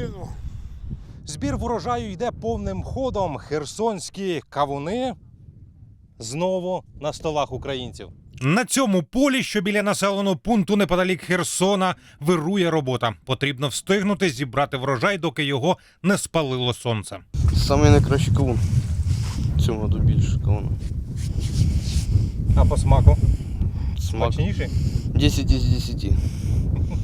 половину. Збір врожаю йде повним ходом. Херсонські кавуни знову на столах українців. На цьому полі, що біля населеного пункту неподалік Херсона, вирує робота. Потрібно встигнути зібрати врожай, доки його не спалило сонце. Самий найкращий кавун. В цьому году більше кавуна. А по смаку Смак смачніший? 10 із 10.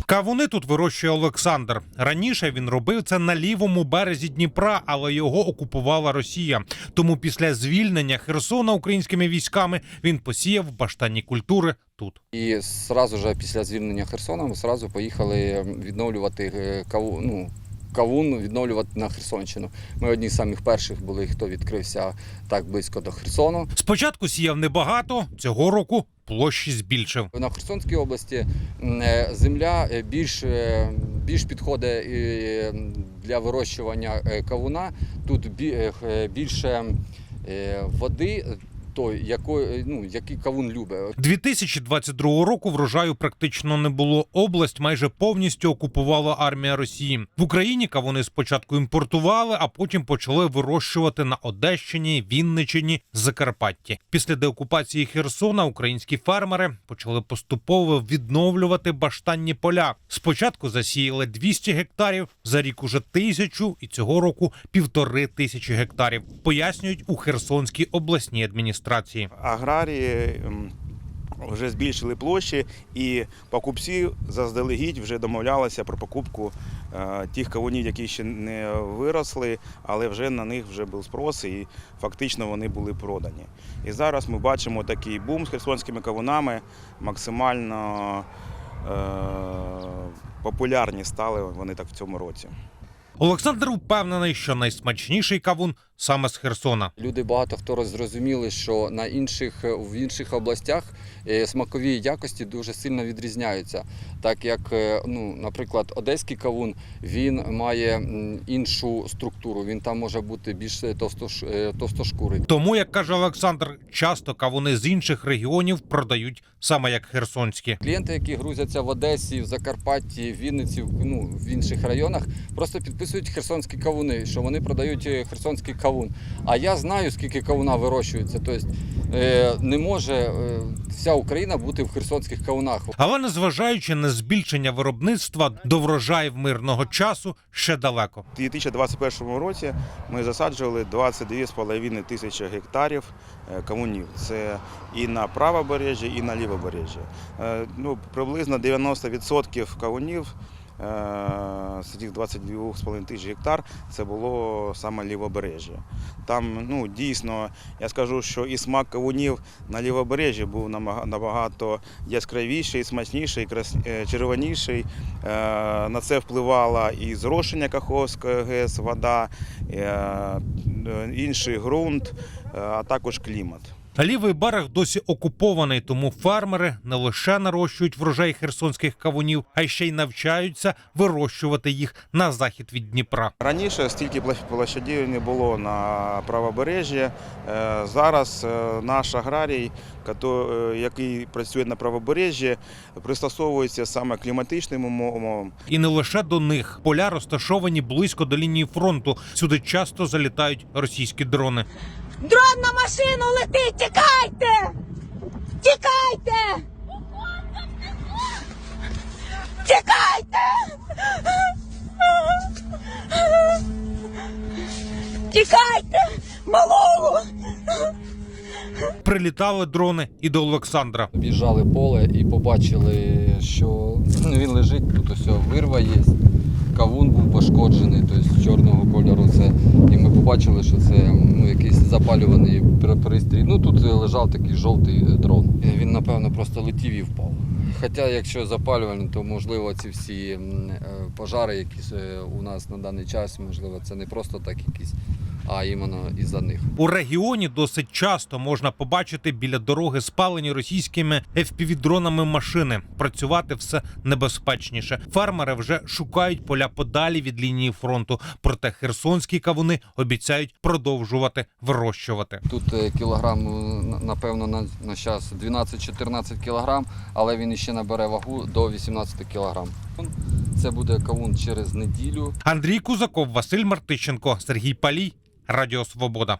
Кавуни тут вирощує Олександр. Раніше він робив це на лівому березі Дніпра, але його окупувала Росія. Тому після звільнення Херсона українськими військами він посіяв баштанні культури тут. І зразу ж після звільнення Херсона ми зразу поїхали відновлювати е, каву, ну, кавун, відновлювати на Херсонщину. Ми одні з самих перших були, хто відкрився так близько до Херсону. Спочатку сіяв небагато, цього року площі збільшив. На Херсонській області е, земля е, більш, е, більш підходить для вирощування кавуна. Тут більше води, той, якої, ну, який кавун любить. 2022 року врожаю практично не було. Область майже повністю окупувала армія Росії. В Україні кавуни спочатку імпортували, а потім почали вирощувати на Одещині, Вінничині, Закарпатті. Після деокупації Херсона українські фермери почали поступово відновлювати баштанні поля. Спочатку засіяли 200 гектарів, за рік уже тисячу, і цього року півтори тисячі гектарів. Пояснюють у Херсонській обласній адміністрації. Аграрії ем, вже збільшили площі, і покупці заздалегідь вже домовлялися про покупку е, тих кавунів, які ще не виросли, але вже на них вже був спрос, і фактично вони були продані. І зараз ми бачимо такий бум з херсонськими кавунами, максимально е, популярні стали вони так в цьому році. Олександр впевнений, що найсмачніший кавун саме з Херсона. Люди багато хто зрозуміли, що на інших в інших областях е, смакові якості дуже сильно відрізняються. Так як, е, ну, наприклад, одеський кавун він має іншу структуру. Він там може бути більш е, товстошкурий. Тому, як каже Олександр, часто кавуни з інших регіонів продають саме як херсонські. Клієнти, які грузяться в Одесі, в Закарпатті, в Вінниці, ну, в інших районах, просто підписують херсонські кавуни, що вони продають е, херсонський кавун. А я знаю, скільки кавуна вирощується. Тобто е, не може е, вся Україна бути в херсонських кавунах. Але незважаючи на збільшення виробництва до врожаїв мирного часу ще далеко. У 2021 році ми засаджували 22,5 тисячі гектарів е, кавунів. Це і на правобережжі, і на лівобережжі. Ну, приблизно 90% кавунів з цих 22,5 тисяч гектар це було саме лівобережжя. Там ну, дійсно, я скажу, що і смак кавунів на лівобережжі був набагато яскравіший, смачніший, е, червоніший. Е, На це впливала і зрошення Каховської ГЕС, вода, е, е, інший ґрунт, е, а також клімат. А Лівий берег досі окупований, тому фермери не лише нарощують врожай херсонських кавунів, а й ще й навчаються вирощувати їх на захід від Дніпра. Раніше стільки площадів не було на правобережжі. Е, Зараз е, наш аграрій, е, який працює на правобережжі, пристосовується саме кліматичним умовам. І не лише до них поля розташовані близько до лінії фронту. Сюди часто залітають російські дрони. Дрон на машину летить! Тікайте! Тікайте! Тікайте! Тікайте! Малого! Прилітали дрони і до Олександра. Об'їжджали поле і побачили, що він лежить, тут ось вирва є. Кавун був пошкоджений, тобто чорного кольору. Це. І ми побачили, що це ну, якийсь запалюваний пристрій. Ну тут лежав такий жовтий дрон. Він, напевно, просто летів і впав. Хоча, якщо запалювальний, то можливо ці всі е, пожари, які е, у нас на даний час, можливо, це не просто так якісь, а іменно із-за них. У регіоні досить часто можна побачити біля дороги спалені російськими FPV-дронами машини. Працювати все небезпечніше. Фермери вже шукають поля подалі від лінії фронту. Проте херсонські кавуни обіцяють продовжувати вирощувати. Тут е, кілограм, е, напевно, на, на час 12-14 кілограм, але він іще набере вагу до 18 кілограм. Це буде кавун через неділю. Андрій Кузаков, Василь Мартищенко, Сергій Палій, Радіо Свобода.